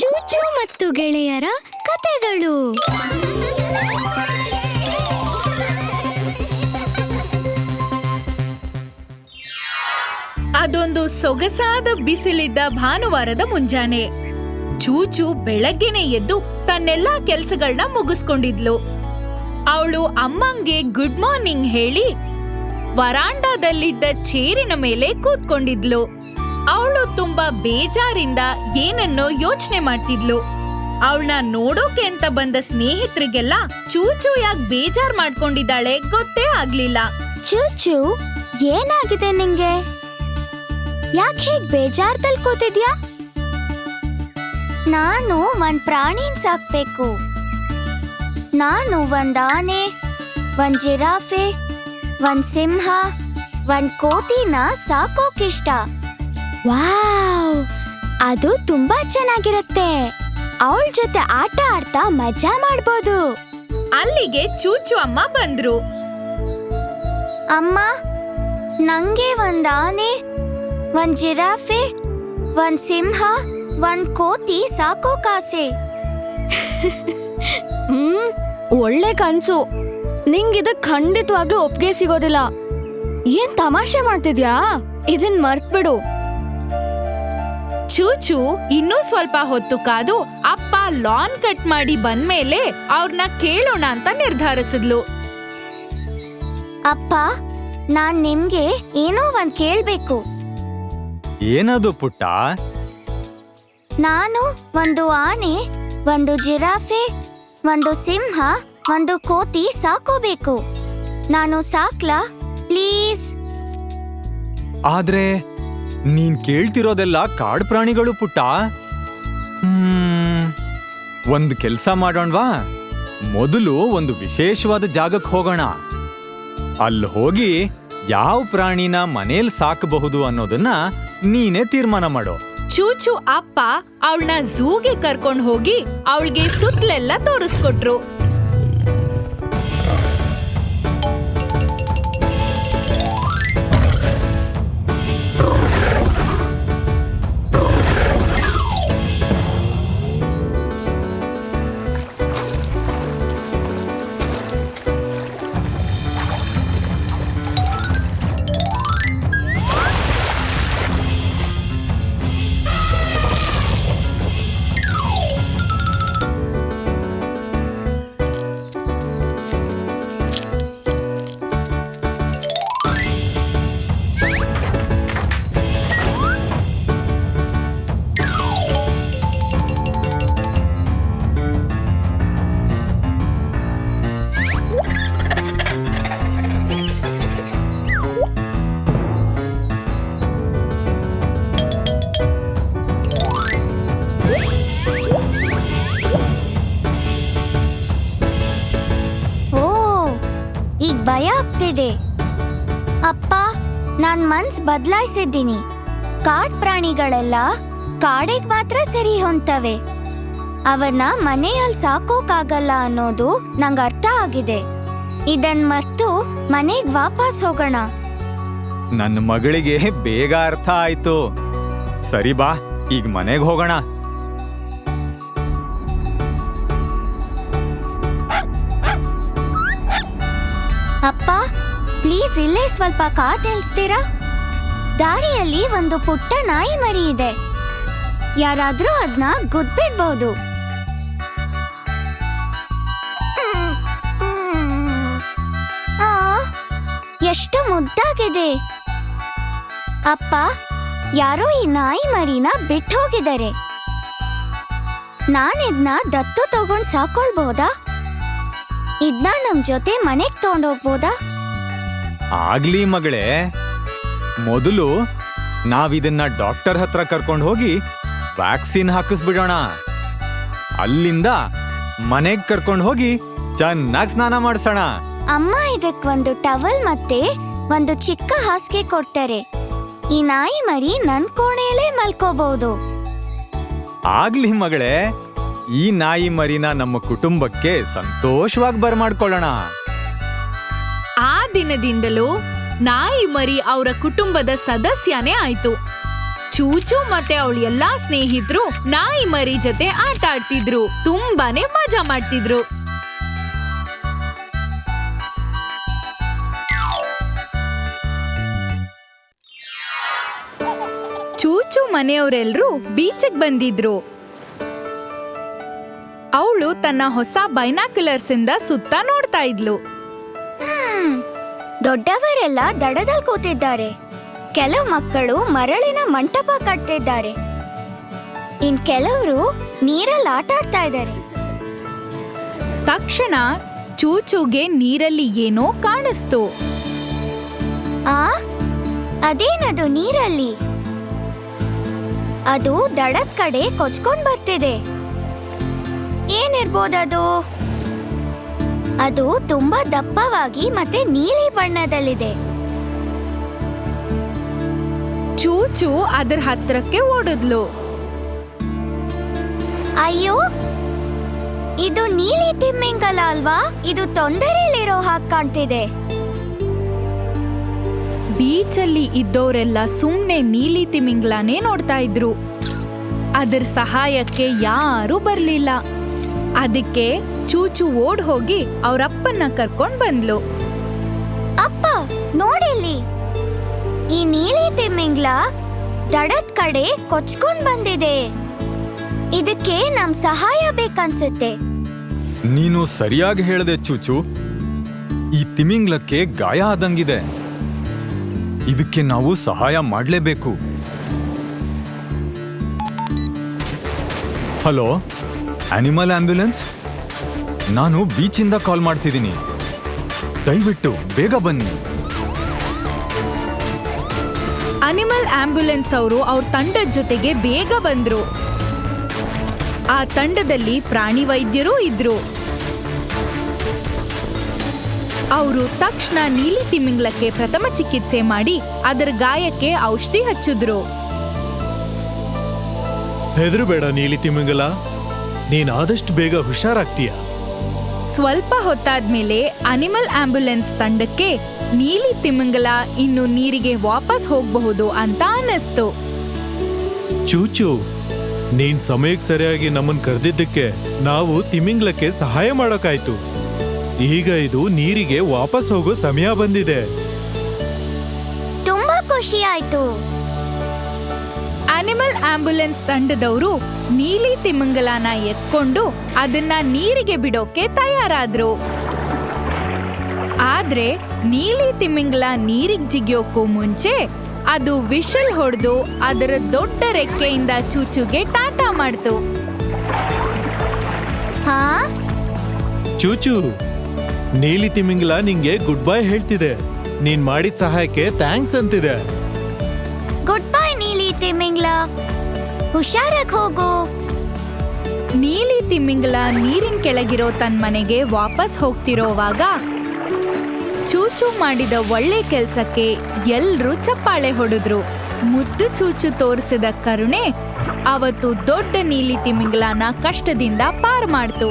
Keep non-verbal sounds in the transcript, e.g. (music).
ಚೂಚು ಮತ್ತು ಗೆಳೆಯರ ಕತೆಗಳು. ಅದೊಂದು ಸೊಗಸಾದ ಬಿಸಿಲಿದ್ದ ಭಾನುವಾರದ ಮುಂಜಾನೆ. ಚೂಚು ಬೆಳಗ್ಗೆನೆ ಎದ್ದು ತನ್ನೆಲ್ಲಾ ಕೆಲ್ಸಗಳನ್ನ ಮುಗಿಸ್ಕೊಂಡಿದ್ಲು. ಅವಳು ಅಮ್ಮಂಗೆ ಗುಡ್ ಮಾರ್ನಿಂಗ್ ಹೇಳಿ, ವರಾಂಡಾದಲ್ಲಿದ್ದ ಚೇರಿನ ಮೇಲೆ ಕೂತ್ಕೊಂಡಿದ್ಲು. ಅವಳು ತುಂಬಾ ಬೇಜಾರಿಂದ ಏನನ್ನೋ ಯೋಚನೆ ಮಾಡ್ತಿದ್ಲು. ಅವಳನ್ನ ನೋಡೋಕೆ ಅಂತ ಬಂದ ಸ್ನೇಹಿತರಿಗೆಲ್ಲ ಚೂಚು ಯಾಕೆ ಬೇಜಾರ್ ಮಾಡ್ಕೊಂಡಿದ್ದಾಳೆ ಗೊತ್ತೇ ಆಗ್ಲಿಲ್ಲ. ಚೂಚು, ಏನಾಗಿದೆ ನಿಂಗೆ? ಯಾಕೆ ಹೇಗ್ ಬೇಜಾರ್ದಲ್ಲಿ ಕೂತಿದ್ಯಾ? ನಾನು ಒಂದ್ ಪ್ರಾಣಿನ್ ಸಾಕ್ಬೇಕು. ನಾನು ಒಂದ್ ಆನೆ, ಒಂದ್ ಜಿರಾಫೆ, ಒಂದ್ ಸಿಂಹ, ಒಂದ್ ಕೋತಿನ ಸಾಕೋಕಿಷ್ಟ. ವಾವ್! ಅದು ತುಂಬಾ ಚೆನ್ನಾಗಿರುತ್ತೆ. ಅವಳ ಜೊತೆ ಆಟ ಆಡ್ತಾ ಮಜಾ ಮಾಡ್ಬೋದು. ಅಲ್ಲಿಗೆ ಚೂಚು ಅಮ್ಮ ಬಂದ್ರು. ಅಮ್ಮ ನಂಗೆ ಒಂದ್ ಆನೆ ಒಂದ್ ಜಿರಾಫೆ ಒಂದ್ ಸಿಂಹ ಒಂದ್ ಕೋತಿ ಸಾಕೋ ಕಾಸೆ. (laughs) ಹ್ಮ್ ಒಳ್ಳೆ ಕನ್ಸು. ನಿಂಗಿದ ಖಂಡಿತವಾಗ್ಲೂ ಒಪ್ಗೆ ಸಿಗೋದಿಲ್ಲ. ಏನ್ ತಮಾಷೆ ಮಾಡ್ತಿದ್ಯಾ? ಇದನ್ ಮರ್ತ್ಬಿಡು. ಚೂಚು ಇನ್ನೂ ಸ್ವಲ್ಪ ಹೊತ್ತು ಕಾದು ಅಪ್ಪ ಲಾನ್ ಕಟ್ ಮಾಡಿ ಬಂದ್ಮೇಲೆ ಅವ್ರನ್ನ ಕೇಳೋಣ ಅಂತ ನಿರ್ಧರಿಸಿದ್ಲು. ಅಪ್ಪ ನಾನ್ ನಿಮ್ಗೆ ಏನೋ ಒಂದ್ ಕೇಳ್ಬೇಕು. ಏನದು ಪುಟ್ಟ? ನಾನು ಒಂದು ಆನೆ ಒಂದು ಜಿರಾಫೆ ಒಂದು ಸಿಂಹ ಒಂದು ಕೋತಿ ಸಾಕೋಬೇಕು. ನಾನು ಸಾಕ್ಲಾ? ಪ್ಲೀಸ್. ಆದ್ರೆ ನೀನ್ ಕೇಳ್ತಿರೋದೆಲ್ಲ ಕಾಡ್ ಪ್ರಾಣಿಗಳು ಪುಟ್ಟ? ಒಂದ್ ಕೆಲ್ಸ ಮಾಡೋಣವಾ? ಮೊದಲು ಒಂದು ವಿಶೇಷವಾದ ಜಾಗಕ್ಕೆ ಹೋಗೋಣ. ಅಲ್ಲಿ ಹೋಗಿ ಯಾವ ಪ್ರಾಣಿನ ಮನೇಲಿ ಸಾಕಬಹುದು ಅನ್ನೋದನ್ನ ನೀನೇ ತೀರ್ಮಾನ ಮಾಡೋ. ಚೂಚು ಅಪ್ಪ ಅವಳನ್ನ ಝೂಗೆ ಕರ್ಕೊಂಡು ಹೋಗಿ ಅವಳಿಗೆ ಸುತ್ತಲೆಲ್ಲ ತೋರಿಸ್ಕೊಟ್ರು. ಆಗ್ತಿದೆ ಅಪ್ಪ ನಾನ್ ಮನ್ಸ್ ಬದಲಾಯಿಸಿದ್ದೀನಿ. ಕಾಡ್ ಪ್ರಾಣಿಗಳೆಲ್ಲ ಕಾಡಿಗ್ ಮಾತ್ರ ಸರಿ ಹೊಂತವೆ ಅವನ್ನ ಮನೆಯಲ್ಲಿ ಸಾಕೋಕಾಗಲ್ಲ ಅನ್ನೋದು ನಂಗೆ ಅರ್ಥ ಆಗಿದೆ. ಇದನ್ ಮರ್ತು ಮನೆಗ್ ವಾಪಸ್ ಹೋಗೋಣ. ನನ್ನ ಮಗಳಿಗೆ ಬೇಗ ಅರ್ಥ ಆಯ್ತು. ಸರಿ ಬಾ ಈಗ ಮನೆಗೆ ಹೋಗೋಣ. ಅಪ್ಪ ಪ್ಲೀಸ್ ಇಲ್ಲೇ ಸ್ವಲ್ಪ ಕಾ ನಿಲ್ಸ್ತೀರಾ? ದಾರಿಯಲ್ಲಿ ಒಂದು ಪುಟ್ಟ ನಾಯಿ ಮರಿ ಇದೆ. ಯಾರಾದ್ರೂ ಅದನ್ನ ಗುದ್ಬಿಡ್ಬೋದು. ಎಷ್ಟು ಮುದ್ದಾಗಿದೆ. ಅಪ್ಪ, ಯಾರೋ ಈ ನಾಯಿ ಮರಿನ ಬಿಟ್ಟು ಹೋಗಿದ್ದಾರೆ ನಾನಿದ್ನ ದತ್ತು ತಗೊಂಡ್ ಸಾಕೊಳ್ಬಹುದಾ ಇದ್ನ ನಮ್ ಜೊತೆ ಮನೆಗ್ ತಗೊಂಡೋಗ್ಬೋದಾ? ಆಗ್ಲಿ ಮಗಳೇ. ಮೊದಲು ನಾವಿದನ್ನ ಡಾಕ್ಟರ್ ಹತ್ರ ಕರ್ಕೊಂಡು ಹೋಗಿ ವ್ಯಾಕ್ಸಿನ್ ಹಾಕಿಸ್ಬಿಡೋಣ. ಅಲ್ಲಿಂದ ಮನೆಗ್ ಕರ್ಕೊಂಡು ಹೋಗಿ ಚೆನ್ನಾಗಿ ಸ್ನಾನ ಮಾಡಿಸೋಣ. ಅಮ್ಮ ಇದಕ್ ಒಂದು ಟವಲ್ ಮತ್ತೆ ಒಂದು ಚಿಕ್ಕ ಹಾಸಿಗೆ ಕೊಡ್ತಾರೆ. ಈ ನಾಯಿ ಮರಿ ನನ್ ಕೋಣೆಯಲ್ಲೇ ಮಲ್ಕೋಬಹುದು ಆಗ್ಲಿ ಮಗಳೇ ಈ ನಾಯಿ ಮರಿನ ನಮ್ಮ ಕುಟುಂಬಕ್ಕೆ ಸಂತೋಷವಾಗಿ ಬರ್ಮಾಡ್ಕೊಳ್ಳೋಣ. ಆ ದಿನದಿಂದಲೂ ನಾಯಿ ಮರಿ ಅವರ ಕುಟುಂಬದ ಸದಸ್ಯನೇ ಆಯ್ತು. ಚೂಚು ಮತ್ತೆ ಅವಳ ಎಲ್ಲಾ ಸ್ನೇಹಿತರು ನಾಯಿ ಮರಿ ಜೊತೆ ಆಟ ಆಡ್ತಿದ್ರು. ತುಂಬಾನೇ ಮಜಾ ಮಾಡ್ತಿದ್ರು. ಚೂಚು ಮನೆಯವರೆಲ್ಲರೂ ಬೀಚಕ್ ಬಂದಿದ್ರು. ಅವಳು ತನ್ನ ಹೊಸ ಬೈನಾಕ್ಯುಲರ್ಸ್ ಇಂದ ಸುತ್ತ ನೋಡ್ತಾ ಇದ್ಲು. ದೊಡ್ಡವರೆಲ್ಲ ದಡದಲ್ಲಿ ಕೂತಿದ್ದಾರೆ. ಕೆಲವು ಮಕ್ಕಳು ಮರಳಿನ ಮಂಟಪ ಕಟ್ತಿದ್ದಾರೆ. ಇನ್ ಕೆಲವರು ನೀರಲ್ಲಿ ಆಟ ಆಡ್ತಾ ಇದ್ದಾರೆ. ತಕ್ಷಣ ಚೂಚೂಗೆ ನೀರಲ್ಲಿ ಏನೋ ಕಾಣಿಸ್ತು. ಆ? ಅದೇನದು ನೀರಲ್ಲಿ? ಅದು ದಡದ ಕಡೆ ಕೊಚ್ಕೊಂಡ್ ಬರ್ತಿದೆ. ಏನಿರ್ಬೋದದು? ಅದು ತುಂಬಾ ದಪ್ಪವಾಗಿ ಮತ್ತೆ ನೀಲಿ ಬಣ್ಣದಲ್ಲಿದೆ. ಚೂಚು ಅದರ ಹತ್ರಕ್ಕೆ ಓಡಿದ್ಲು. ಅಯ್ಯೋ ಇದು ನೀಲಿ ತಿಮ್ಮಿಂಗಲ ಅಲ್ವಾ? ಇದು ತೊಂದರೆಯಲ್ಲಿರೋ ಹಾಗೆ ಕಾಣ್ತಿದೆ. ಬೀಚಲ್ಲಿ ಇದ್ದವರೆಲ್ಲ ಸುಮ್ಮನೆ ನೀಲಿ ತಿಮಿಂಗ್ಲಾನೇ ನೋಡ್ತಾ ಇದ್ರು. ಅದರ ಸಹಾಯಕ್ಕೆ ಯಾರೂ ಬರ್ಲಿಲ್ಲ. ಅದಕ್ಕೆ ಚೂಚು ಓಡ್ ಹೋಗಿ ಅವರಪ್ಪನ್ನ ಕರ್ಕೊಂಡ್ ಬಂದ್ಲು. ಅಪ್ಪ ನೋಡಿಲ್ಲಿ ಈ ನೀಲಿ ತಿಮ್ಮಿಂಗ್ಲ ದಡದ ಕಡೆ ಕೊಚ್ಕೊಂಡ್ ಬಂದಿದೆ. ಇದಕ್ಕೆ ನಮ್ ಸಹಾಯ ಬೇಕನ್ಸುತ್ತೆ. ನೀನು ಸರಿಯಾಗಿ ಹೇಳ್ದೆ ಚೂಚು. ಈ ತಿಮಿಂಗ್ಲಕ್ಕೆ ಗಾಯ ಆದಂಗಿದೆ. ಇದಕ್ಕೆ ನಾವು ಸಹಾಯ ಮಾಡಲೇಬೇಕು. Hello animal ambulance? ನಾನು ಬೀಚಿಂದ ಕಾಲ್ ಮಾಡ್ತಿದ್ದೀನಿ. ದಯವಿಟ್ಟು ಬೇಗ ಬನ್ನಿ. ಅನಿಮಲ್ ಆಂಬ್ಯುಲೆನ್ಸ್ ಅವರು ಅವ್ರ ತಂಡದ ಜೊತೆಗೆ ಬೇಗ ಬಂದ್ರು. ಆ ತಂಡದಲ್ಲಿ ಪ್ರಾಣಿ ವೈದ್ಯರೂ ಇದ್ರು. ಅವರು ತಕ್ಷಣ ನೀಲಿ ತಿಮಿಂಗ್ಲಕ್ಕೆ ಪ್ರಥಮ ಚಿಕಿತ್ಸೆ ಮಾಡಿ ಅದರ ಗಾಯಕ್ಕೆ ಔಷಧಿ ಹಚ್ಚಿದ್ರು. ಹೆದರು ಬೇಡ ನೀಲಿ ತಿಮಿಂಗಲ. ನೀನ್ ಆದಷ್ಟು ಬೇಗ ಹುಷಾರಾಗ್ತೀಯ. ಸ್ವಲ್ಪ ಹೊತ್ತಾದ್ಮೇಲೆ ಅನಿಮಲ್ ಆಂಬ್ಯುಲೆನ್ಸ್ ತಂಡಕ್ಕೆ ನೀಲಿ ತಿಮಿಂಗಲ ಇನ್ನು ನೀರಿಗೆ ವಾಪಸ್ ಹೋಗಬಹುದು ಅಂತ ಅನ್ನಿಸ್ತು. ಚೂಚು ನೀನ್ ಸಮಯಕ್ಕೆ ಸರಿಯಾಗಿ ನಮ್ಮನ್ ಕರೆದಿದ್ದಕ್ಕೆ ನಾವು ತಿಮಿಂಗ್ಲಕ್ಕೆ ಸಹಾಯ ಮಾಡೋಕಾಯ್ತು. ಈಗ ಇದು ನೀರಿಗೆ ವಾಪಸ್ ಹೋಗೋ ಸಮಯ ಬಂದಿದೆ. ತುಂಬಾ ಖುಷಿ ಆಯ್ತು. ಅನಿಮಲ್ ಆಂಬ್ಯುಲೆನ್ಸ್ ತಂಡದವರು ನೀಲಿ ತಿಮಿಂಗಲನ ಎತ್ಕೊಂಡು ಅದನ್ನ ನೀರಿಗೆ ಬಿಡೋಕೆ ತಯಾರಾದ್ರು. ಆದ್ರೆ ನೀಲಿ ತಿಮಿಂಗಲ ನೀರಿಗೆ ಜಿಗಿಯೋಕ್ಕೂ ಮುಂಚೆ ಅದು ವಿಷಲ್ ಹೊಡೆದು ಅದರ ದೊಡ್ಡ ರೆಕ್ಕೆಯಿಂದ ಚೂಚುಗೆ ಟಾಟಾ ಮಾಡ್ತು. ಹಾ? ಚೂಚು ನೀಲಿ ತಿಮಿಂಗಲ ನಿಂಗೆ ಗುಡ್ ಬೈ ಹೇಳ್ತಿದೆ. ನೀನ್ ಮಾಡಿದ ಸಹಾಯಕ್ಕೆ ಥ್ಯಾಂಕ್ಸ್ ಅಂತಿದೆ. ಗುಡ್ ಬೈ ನೀಲಿ ತಿಮ್ಮಿಂಗ್ಲ ಹುಷಾರಾಗಿ ಹೋಗು. ನೀಲಿ ತಿಮ್ಮಿಂಗಲ ನೀರಿನ ಕೆಳಗಿರೋ ತನ್ನ ಮನೆಗೆ ವಾಪಸ್ ಹೋಗ್ತಿರೋವಾಗ ಚೂಚು ಮಾಡಿದ ಒಳ್ಳೆ ಕೆಲಸಕ್ಕೆ ಎಲ್ರೂ ಚಪ್ಪಾಳೆ ಹೊಡೆದ್ರು. ಮುದ್ದು ಚೂಚು ತೋರಿಸಿದ ಕರುಣೆ ಅವತ್ತು ದೊಡ್ಡ ನೀಲಿ ತಿಮಿಂಗಲನ ಕಷ್ಟದಿಂದ ಪಾರು ಮಾಡ್ತು.